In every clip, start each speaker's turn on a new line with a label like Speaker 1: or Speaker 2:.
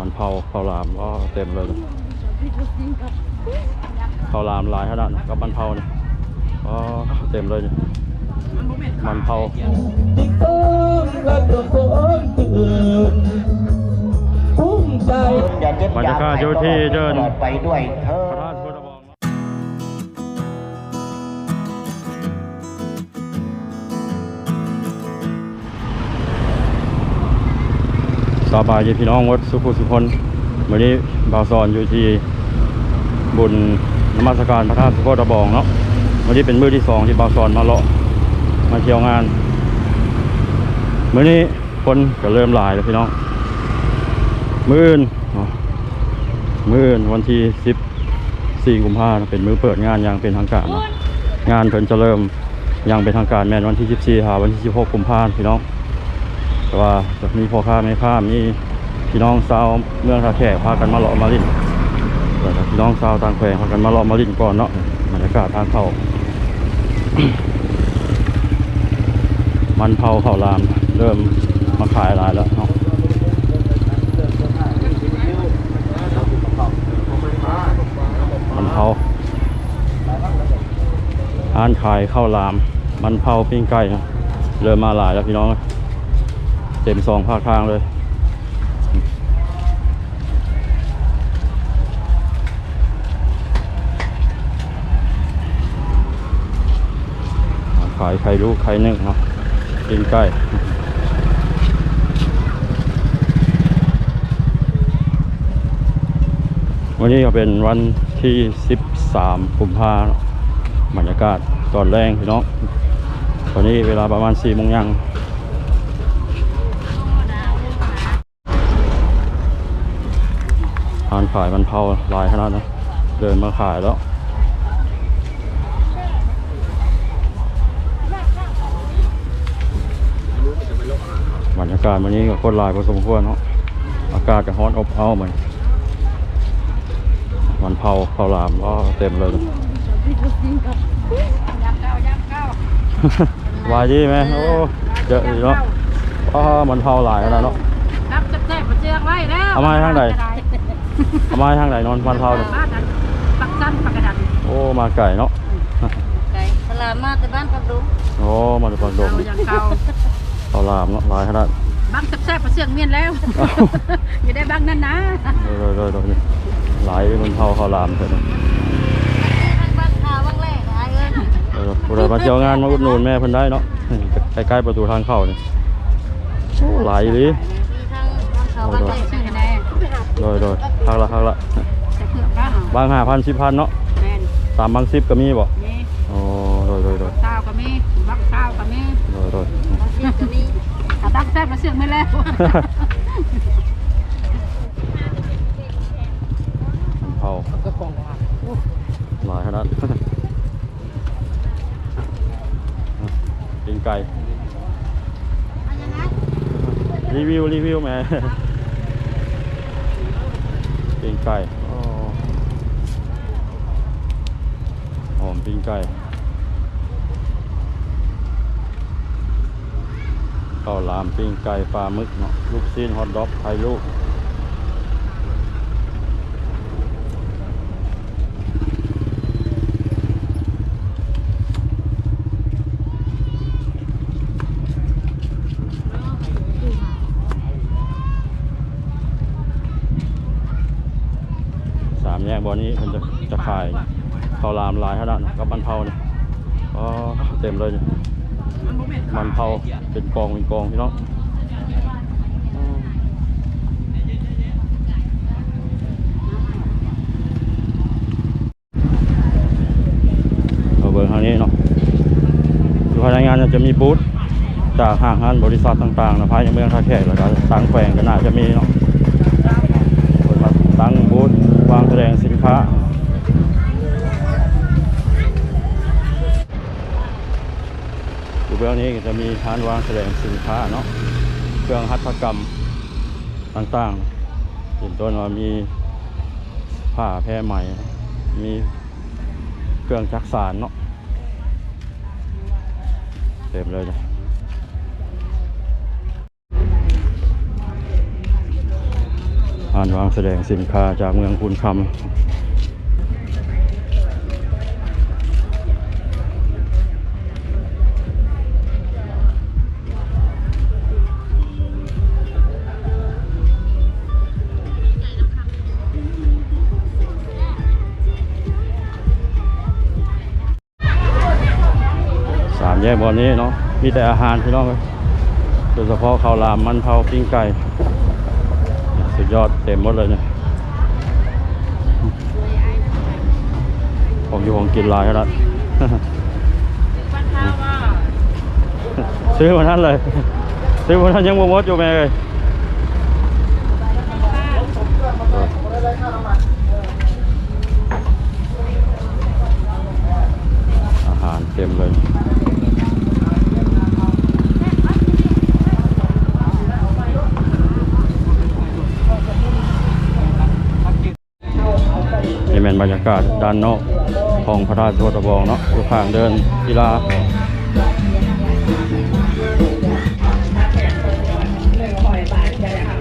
Speaker 1: มันเผาข้าวหลามก็เต็มเลยข้าวหลามหลายขนาดนะกับมันเผาเนี่ยก็เต็มเลยเนี่ยมันเผา
Speaker 2: อย่าเจ็บบ
Speaker 1: รรยากาศอยู่ที่เดิน
Speaker 2: ตลอดไปด้วยเธอ
Speaker 1: สบายพี่น้องวัดสุขุสุพนวันนี้บ่าวสอนอยู่ที่บุญนมัสการพระธาตุพุทธบองเนาะวันนี้เป็นมื้อที่สองที่บ่าวสอนมาเลาะมาเที่ยวงานมื้อนี้คนก็เริ่มหลายแล้วพี่น้อง มื้อนมื้อนวันที่14กุมภาพันธ์เป็นมื้อเปิดงานอย่างเป็นทางการนะงานเพิ่นจะเริ่มอย่างเป็นทางการแม่นวันที่14หาวันที่16กุมภาพันธ์พี่น้อง แต่ว่าจะมีพ่อค้าแม่ค้ามีพี่น้องชาวเมืองท่าแขกพากันมาเลาะมาลิ้นแล้วก็พี่น้องชาวต่างแขวงพากันมาเลาะมาลิ้นก่อนเนาะบรรยากาศทางเข้ามันเผาข้าวลามเริ่มมาขายหลายแล้วเนาะมันเผาร้านขายข้าวลาม มันเผาปิ้งไก่นะเริ่มมาหลายแล้วพี่น้อง เต็มสองภาคทางเลย ขายไข่ลูกไข่นึ่งเนาะปิ้งไก่วันนี้ก็เป็นวันที่ 13กุมภาพันธ์บรรยากาศตอนแรงพี่น้อง ตอนนี้เวลาประมาณ4โมงยัง ทานขายมันเผาหลายขนาดนะเดินมาขายแล้วบรรยากาศวันนี้ก็คนหลายพอสมควรเนาะอากาศก็ร้อนอบอ้าวเหมือนมันเผาเผาหลามก็เต็มเลยวายดีไหมโอ้เยอะดีเนาะอ๋อมันเผาหลายขนาดเนาะ
Speaker 3: รับจะแทรกมาเจียงไว้แล้ว
Speaker 1: เอามาให้ทางใด เอามาให้ทางไหนนอนมันเผาเนี่ย
Speaker 3: บ้านนั้นปักสั้นปักกระดัน
Speaker 1: โอ้มาไก่เนาะ
Speaker 4: ไก่ตลาดมาแต่บ้านกับลุง
Speaker 1: โอ้มาจากฝั่งด
Speaker 3: เรา
Speaker 1: ง
Speaker 3: อย่างเก่า
Speaker 1: เผาหลามเนาะหลายขนาด
Speaker 3: บ้างแซ่บๆมาเสียงเมียนแล้วอย่าได้บ้างนั่นนะ
Speaker 1: โดยโดยโดยนี่หลายมันเผาเผาหลามเถอะเนาะ
Speaker 4: ทางบ้านข่าวว่างแรกหายเงิน
Speaker 1: เออผู้ใดมาเที่ยวงานมาอุดหนุนแม่เพิ่นได้เนาะใกล้ๆประตูทางเข้านี่โอ้หลายดี
Speaker 4: มีท
Speaker 1: โดยโดยพักละพักละ
Speaker 3: แต่เพื่อนบ้าง
Speaker 1: บางห้าพันสิบพันเนาะ
Speaker 3: แมน
Speaker 1: สามบางสิบก็มีบ่
Speaker 3: นี่
Speaker 1: อ๋อโดยโดยโดย
Speaker 3: เช้าก็มีบักเช้าก็มี
Speaker 1: โดยโดย
Speaker 4: ที่จะมี
Speaker 3: ถ้าบักแซ่บมาเสียงไม่แล้ว
Speaker 1: เผาหลายขนาดกินไก่รีวิวรีวิวแหม่ ปิ้งไก่อ๋อหอมปิ้งไก่ข้าวหลามปิ้งไก่ปลาหมึกเนาะลูกซีนฮอทดอกไทยลูก สามแยกบอนี้มันจะจะขายข้าวหลามหลายขนาดกับมันเผาเนี่ยก็ เต็มเลย มันเผาเป็นกองเป็นกองพี่น้องเอาเบอร์ทางนี้เนาะอยู่ภายในงานจะมีบูธจากห้างห้านบริษัทต่างๆนะภายในเมืองท่าแขกแล้วก็ต่างแขวงก็น่าจะมีเนาะคนมาตั้งบูธวางแสดงสินค้า อยู่เบื้องนี้ก็จะมีร้านวางแสดงสินค้าเนาะเครื่องหัตถกรรมต่างๆเห็นต้นว่ามีผ้าแพรไหม่ มีเครื่องจักสานเนาะเต็มเลยจ้ะอ่านวางแสดงสินค้าจากเมืองพูนคำ สามแยกบอนนี้เนาะมีแต่อาหารพี่น้องเลยโดยเฉพาะข้าวหลามมันเผาปิ้งไก่สุดยอดเต็มหมดเลยเนี่ยผมอยู่ของกินหลายแล้วซื้อมาท่านเลยซื้อมาท่านยังบ่หมดอยู่แม่เลยอารเต็มเลยนี่เป็นบรรยากาศด้านนอกของพระราชวัตรบองเนาะอยู่ข้างเดินกีฬา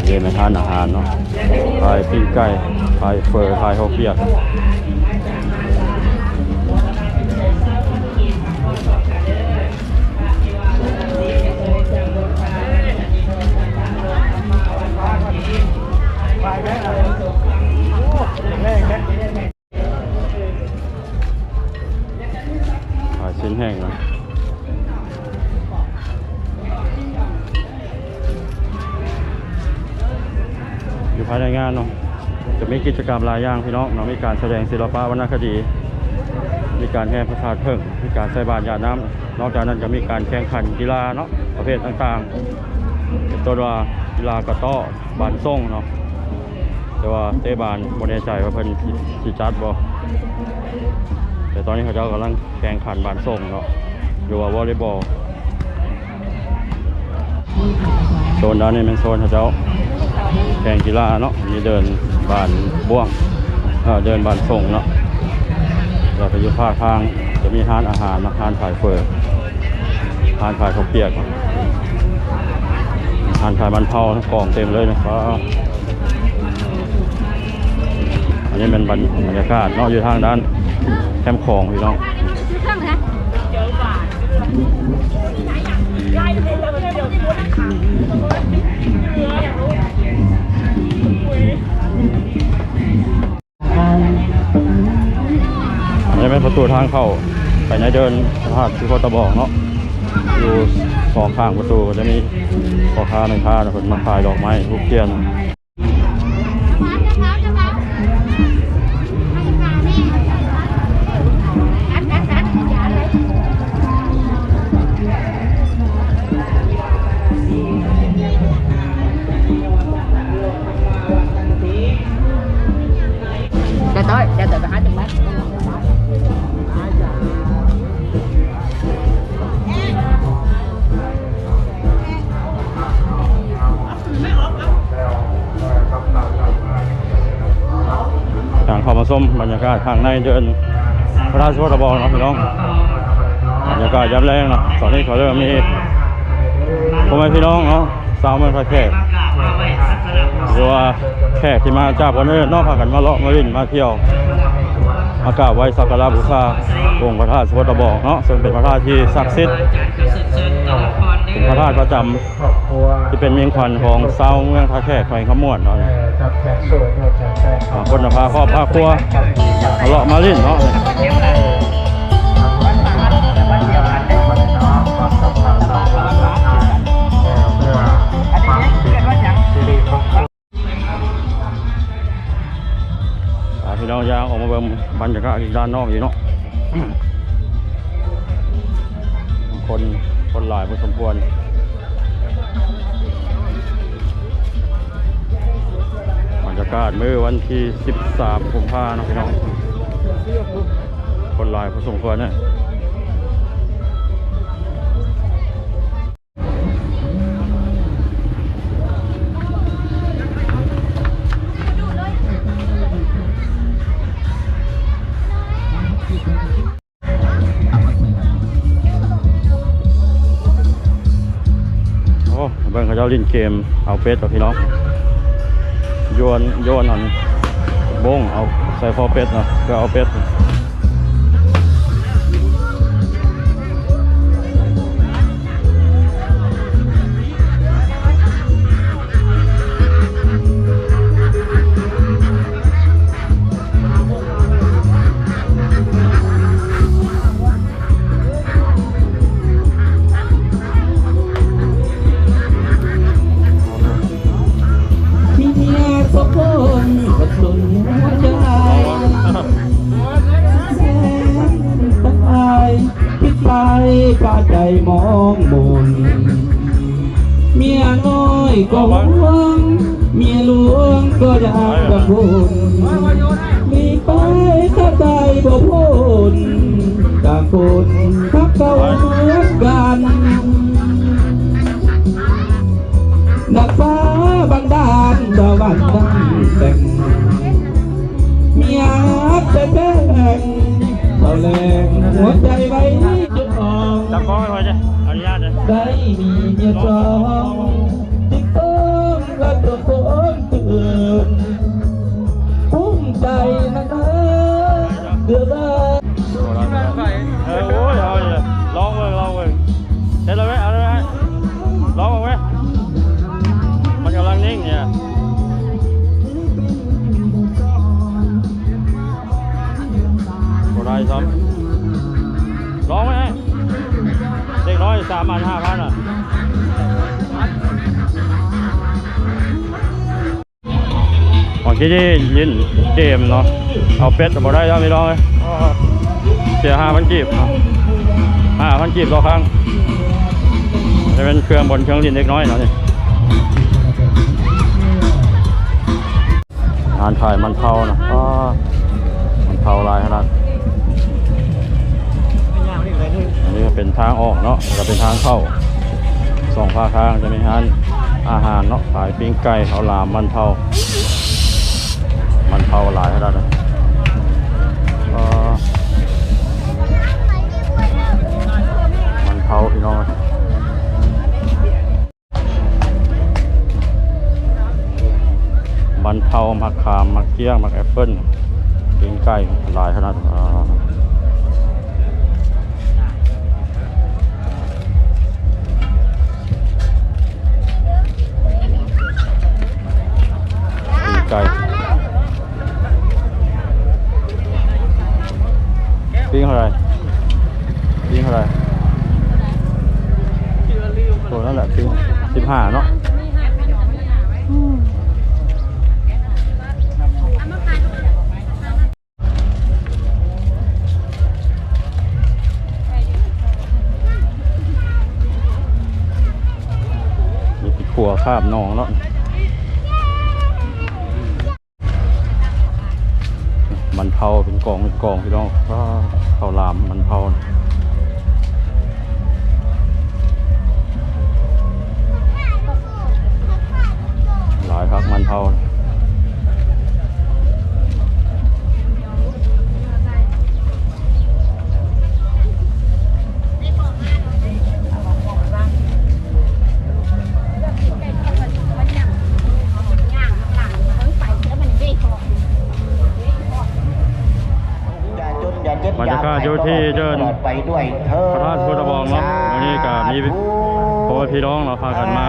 Speaker 1: เรียนในทานอาหารเนาะขายปิ้งไก่ขายเฟอร์ขายข้าวเปียก กิจกรรมหลายอย่างพี่น้องเนาะมีการแสดงศิลปะวรรณคดี มีการแห่พระธาตุเพิ่งมีการใส่บาตรยาน้ำนอกจากนั้นก็มีการแข่งขันกีฬาเนาะประเภทต่างๆเป็นตัวว่ากีฬากระต้อบานส่งเนาะแต่ว่าเตะบานบนแน่ใจว่าเพิ่นสิสิจัดบ่แต่ตอนนี้เขาเจ้ากำลังแข่งขันบานส่งเนาะหรือว่าวอลเลย์บอลโซนด้านนี้เป็นโซนเขาเจ้า แข่งกีฬาเนาะมีเดินบานบ่วงเเดินบานส่งเนาะเราไปอยู่ภาคทางจะมีร้านอาหารนะร้านขายเฟอร์ร้านขายข้าวเปียกร้านขายมันเผากล่องเต็มเลยนะครับอันนี้เป็นบรรบรรยากาศเนาะอยู่ทางด้านแคมป์ของพี่น้อง
Speaker 3: ซื้อเครื่องนะ
Speaker 1: อันนี้เป็นประตูทางเข้าไปในเดินพระธาพที่เขาตะบอกเนาะอยู่สองข้างประตูจะมีพ่อค้าแม่ค้าคนมาขายดอกไม้ทุกเทียน ทางเข้ามาส้มบรรยากาศข้างในเดินพระราชวัตรบองเนะพี่น้องบรรยากาศย้ำแรงนะตอนนี้เขาเริ่มมีพ่อแม่พี่น้องเนาะสาวเมืองท่าแขกหรือว่าแขกที่มาจากวันอื่นอกพากันมาเลาะมาวินมาเที่ยวมากาบไว้สักการะบูชาองค์พระธาตุสวัตรบองเนาะซึ่งเป็นพระธาตุที่ศักดิ์สิทธิ์ เป็นพระธาตุประจำที่เป็นเมียงขวัญของชาเมืองท่าแขกแขวงขมวนเนาะ
Speaker 2: ครับแขกสวยครับแขก
Speaker 1: คนพาครอบพาครัวมาเลาะมาลิ้นเนาะ
Speaker 2: วันเดียวกันนน้องความสัมพันธ์เราเพื่อความสิริมงคล
Speaker 1: อ่าพี่น้องยางออกมาเบิ่งบรรยากาศอีกด้านนอกอีกเนาะคน คนหลายพอสมควรบรรยากาศเมื่อวันที่ 13กุมภาพันธ์เนาะพี่น้อง คนหลายพอสมควรเนี่ย เล่นเกมเอาเป็ดต่อพี่น้องโยนโยนอันบงเอาใส่ฟอเป็ดเนาะก็เอาเป็ด
Speaker 5: ก็หวงเมียหลวงก็อยากกังวลมีไปถ้าใจบ่พ้นต่างคนทักเก่าเหมือนกันนักฟ้าบังดาลตะวันตั้งแต่งเมียจะแบ่งเบาแรงหัวใจไว้จุดอ่อน
Speaker 1: จับกล้องให้ไว้จ้ะอนุญาตเลย
Speaker 5: ได้มีเมียสอง
Speaker 1: สามพันห้าพันอะของที่นี่ยินเกมเนาะเอาเป็ดแต่บ่ได้แล้วไม่ลองเลยเสียห้าพันกีบห้าพันกีบต่อครั้งจะเป็นเครื่องบนเครื่องลินเล็กน้อยเนาะนี่งานถ่ายมันเผานะมันเผาลายขนาด ก็เป็นทางออกเนาะแล้วก็เป็นทางเข้าสองภาคทางจะมีร้านอาหารเนาะขายปิ้งไก่เอาหลามมันเผามันเผาหลายขนาดนะมันเผาพี่น้องมันเผามักขามมักเกี้ยงมักแอปเปิ้ลกินไก่หลายขนาดอ่า ปิ้งเท่าไหรปิ้งเท่าไหรตัวนั่นแหละปิ้งสิบห้าเนาะมีขัวคาบน้องเนาะ มันเผาเป็นกองเป็นกองพี่น้องก็ข้าวหลามมันเผา พ่อแม่พี่น้องเราพากันมา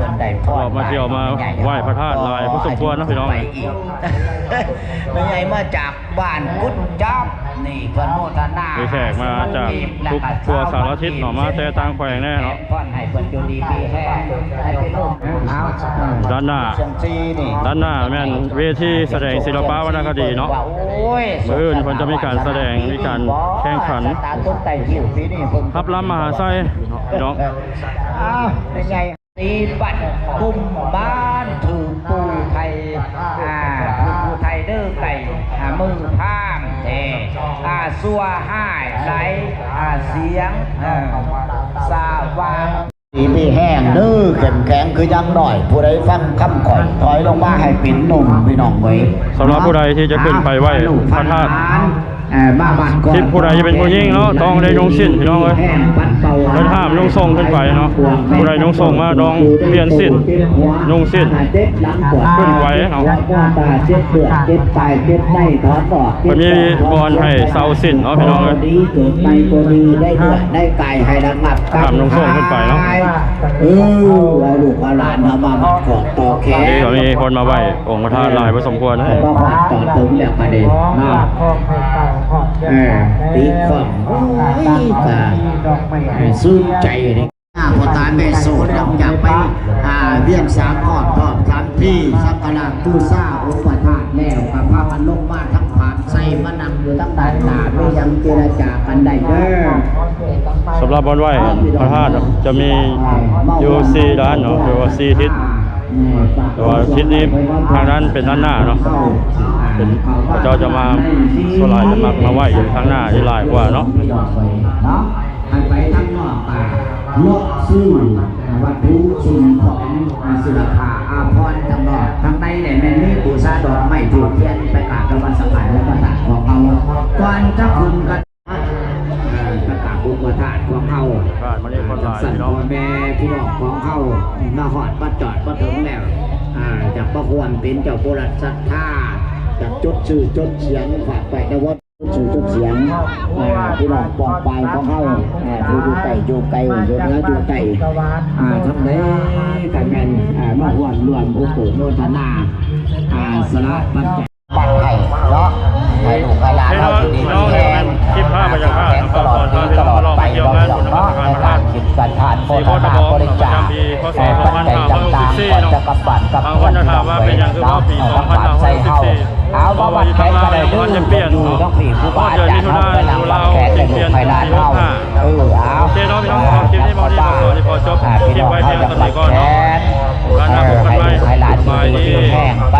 Speaker 2: จนได้พร
Speaker 1: ออกมาเที่ยวมาไหว้พระธาตุลายพระสมควรเนาะพี่น้อง
Speaker 2: ไปกเป็นไงมาจากบ้านกุดจ้อบนี่เพิ่นโมทนา
Speaker 1: มีแขกมาจากทุกทั่วสารทิศเนาะมาแต่ต่างแขวงแน่เนาะ
Speaker 2: พ่อนให้เพิ่นอยู่ดีมีแห้งให้เป็นลูกเอา
Speaker 1: ด้านหน้า
Speaker 2: เชียงซีนี่
Speaker 1: ด้านหน้าแม่นเวทีแสดงศิลปะวรรณคดีเนาะ
Speaker 2: โอ้ย
Speaker 1: มื้ออื่นเพิ่นจะมีการแสดงมีการแข่งขัน
Speaker 2: สตาร์ต้นไต่หิวปีนี่เพิ่น
Speaker 1: รับล้ำมหาไส้ พี่น้อง
Speaker 2: อ้าวเป็นไงตีบัตรกลุ่มบ้านถือปูไทยอ่าถือปูไทยเด้อไก่อ่ามือข้างเทอ่าซัวห้ายไหลอ่าเสียงอ่าสาวางสีมีแห้งเด้อแข็งแข็งคือยังหน่อย ผู้ใดฟังคำข่อยถอยลงมาให้เป็นหนุ่มพี่น้องไว้
Speaker 1: สำหรับผู้ใดที่จะขึ้นไปไหว้พระธาตุ
Speaker 2: มาบ้านก่อน
Speaker 1: ที่ผู้ใดจะเป็นผู้หญิงเนาะต้องได้นุ่งสิ้นพี่น้องเอ้ย
Speaker 2: แห้งปัดเป่า
Speaker 1: เดินห้ามนุ่งทรงขึ้นไปเนาะผู้ใดนุ่งทรงมาดองเปลี่ยนสิ้นนุ่งสิ้น
Speaker 2: เจ็บหลังปวด
Speaker 1: ขึ้นไว้เนาะ
Speaker 2: แล้วก็ตาเจ็บเปลือกเจ็บปลายเจ็บไส้ถอนออก
Speaker 1: มันมีบอลให้เซาสิ้นเนาะพี่น้องเอ้ย
Speaker 2: ดีเกิดไปก็ดีได้เลือดได้ไก่ให้ระงับ
Speaker 1: ห้ามนุ่งทรงขึ้นไปเนาะ
Speaker 2: เออเอาลูกเอาหลานเอามาบัดกอดต่อแข
Speaker 1: วัน
Speaker 2: น
Speaker 1: นี้ก็มีคนมาไหว้องค์พระธาตุหลายพอสมควรนะ
Speaker 2: ก็ขอต่อตึงแล้วประเด็นเนาะเออตีความโอ้ยกะซื้อใจเลยอ่าพอตายแม่โสดยังอยากไปอ่าเวียนสามก่อนทอบทำที่สักการะตู้ซ่าองค์พระธาตุแล้วกับพามันลงมาทั้งผานใส่มานั่งอยู่ทั้งด้านหน้าไม่ยังเจรจากันได้เด้อ
Speaker 1: สำหรับบอลไหว้พระธาตุจะมีอยู่สี่ด้านเนาะหรือว่าสี่ทิศ แต่ว่าทิศนี้ทางนั้นเป็นด้านหน้าเนาะเป็นพระเจ้าจะมาสลายจะมามาไหว้อยู่ทางหน้าที่ลายกว่าเนาะ
Speaker 2: เนาะอันไปทั้งนอกป่าลดซื้อวัตถุสิ่งของศิลปะอาภรณ์ทั้งนอกทั้งในเนี่ยแม่นมีบูชาดอกไม้ถูกเทียนไปกราบนมัสการและประทานของเขาก่อนจะขึ้นกัน ของเขา
Speaker 1: ผ่านมานี่คนหลาย
Speaker 2: สั่น
Speaker 1: พ่อ
Speaker 2: แม่พี่น้องของเขามาหอดมาจอดมาถึงแล้วจากประควรเป็นเจ้าโบราณศรัทธาจากจดชื่อจดเสียงฝากไปนะว่าจดชื่อจดเสียงพี่น้องปองปลายของเขาผู้อยู่ไก่อยู่ไก่อยู่เนื้ออยู่ไก่ทั้งนี้กันแม่นมาหวนรวมอุปโภคนาอ่าสละปัจจัยปักไข่เนาะ นเล
Speaker 1: ย
Speaker 2: ลูกไฟลานเฮาเออเอา
Speaker 1: โอเคเนาะพี่น้องขอคลิปนี้มาวันนี้ขอที่พอจบ
Speaker 2: อ่า
Speaker 1: ค
Speaker 2: พี่
Speaker 1: ลิป
Speaker 2: น้อง
Speaker 1: ไว้
Speaker 2: เขา
Speaker 1: เพียง
Speaker 2: จะ
Speaker 1: เท่า
Speaker 2: บั
Speaker 1: นี้
Speaker 2: ด
Speaker 1: ก่อน
Speaker 2: แข
Speaker 1: เนาะ
Speaker 2: น
Speaker 1: การ
Speaker 2: เอ
Speaker 1: ทำ
Speaker 2: อ
Speaker 1: บุญกัน
Speaker 2: ให้
Speaker 1: ไว้
Speaker 2: ลูกให้หลาน
Speaker 1: สบาย
Speaker 2: อยู่
Speaker 1: ดี
Speaker 2: ดีแห้งปัดเออบัดแขน